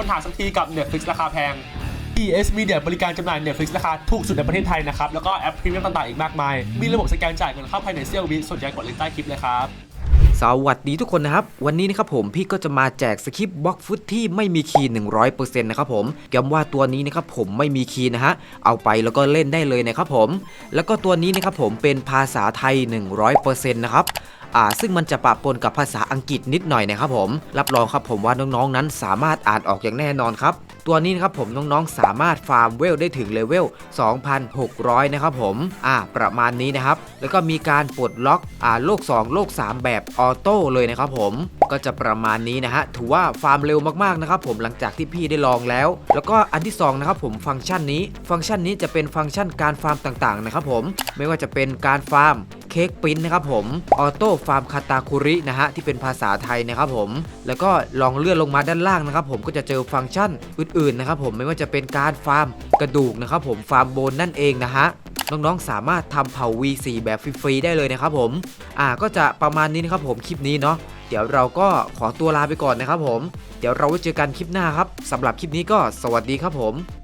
ปัญหาสักทีกับ Netflix ราคาแพง ES Media บริการจำหน่าย Netflix ราคาถูกสุดในประเทศไทยนะครับ แล้วก็แอปพรีเมียมต่างๆ อีกมากมาย มีระบบสแกนจ่ายเงินเข้าภายในเซี่ยววิสนใจกดลิงก์ใต้คลิปเลยครับสวัสดีทุกคนนะครับ วันนี้นะครับผมพี่ก็จะมาแจกสคริปต์บล็อกฟุตที่ไม่มีคีย์100%นะครับผมย้ำว่าตัวนี้นะครับผมไม่มีคีย์นะฮะเอาไปแล้วก็เล่นได้เลยนะครับผม แล้วก็ตัวนี้นะครับผมเป็นภาษาไทย 100%นะครับ อ่าซึ่งมันจะปะปนกับภาษาอังกฤษนิดหน่อยนะครับผม รับรองครับผมว่าน้องๆนั้นสามารถอ่านออกอย่างแน่นอนครับ ตัวนี้นะครับผมน้องๆสามารถฟาร์มเวลได้ถึงเลเวล 2,600 นะครับผม อ่า ประมาณนี้นะครับ แล้วก็มีการปลดล็อกอ่าโลก 2 โลก 3 แบบออโต้เลยนะครับผม ก็จะประมาณนี้นะฮะ ถือว่าฟาร์มเร็วมากๆนะครับผมหลังจากที่พี่ได้ลองแล้ว แล้วก็อันที่2นะครับผมฟังก์ชันนี้ ฟังก์ชันนี้จะเป็นฟังก์ชันการฟาร์มต่างๆนะครับผม ไม่ว่าจะเป็นการฟาร์ม เค้กปิ้นนะครับผมออโต้ฟาร์มคาตาคุรินะฮะที่เป็นภาษาไทยนะครับผมแล้วก็ลองเลื่อนลงมาด้านล่างนะครับผมก็จะเจอฟังก์ชันอื่นๆนะครับผมไม่ว่าจะเป็นการฟาร์มกระดูกนะครับผมฟาร์มโบนนั่นเองนะฮะน้องๆ สามารถทำเผา V4 แบบฟรีๆ ได้เลยนะครับผม อ่า ก็จะประมาณนี้นะครับผม คลิปนี้เนาะ เดี๋ยวเราก็ขอตัวลาไปก่อนนะครับผม เดี๋ยวเราไว้เจอกันคลิปหน้าครับ สำหรับคลิปนี้ก็สวัสดีครับผม